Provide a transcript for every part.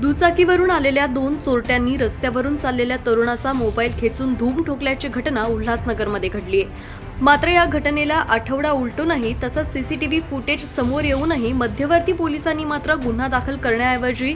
दुचाकीवरून आलेल्या दोन चोरट्यांनी रस्त्यावरून चाललेल्या तरुणाचा मोबाईल खेचून धूम ठोकल्याची घटना उल्हासनगरमध्ये घडली आहे मात्र या घटनेला आठवडा उलटूनही तसंच सीसीटीव्ही फुटेज समोर येऊनही मध्यवर्ती पोलिसांनी मात्र गुन्हा दाखल करण्याऐवजी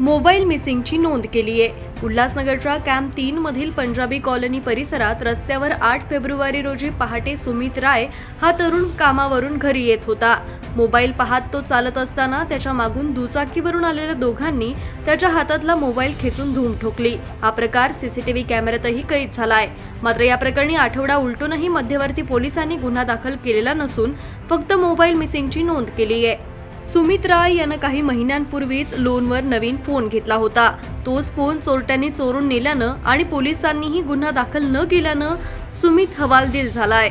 मोबाईल मिसिंगची नोंद केली आहे उल्हासनगरच्या कॅम्प तीन मधील पंजाबी कॉलनी परिसरात रस्त्यावर आठ फेब्रुवारी रोजी पहाटे सुमित राय हा तरुण कामावरून घरी येत होता. मोबाईल पाहत तो चालत असताना त्याच्या मागून दुचाकीवरून आलेल्या दोघांनी त्याच्या हातातला मोबाईल खेचून धूम ठोकली. हा प्रकार सीसीटीव्ही कॅमेऱ्यातही कैद झालाय. मात्र या प्रकरणी आठवडा उलटूनही मध्यवर्ती पोलिसांनी गुन्हा दाखल केलेला नसून फक्त मोबाईल मिसिंगची नोंद केली आहे. सुमित राय यानं काही महिन्यांपूर्वीच लोनवर नवीन फोन घेतला होता. तोच फोन चोरट्यांनी चोरून नेल्यानं आणि पोलिसांनीही गुन्हा दाखल न केल्यानं सुमित हवालदिल झालाय.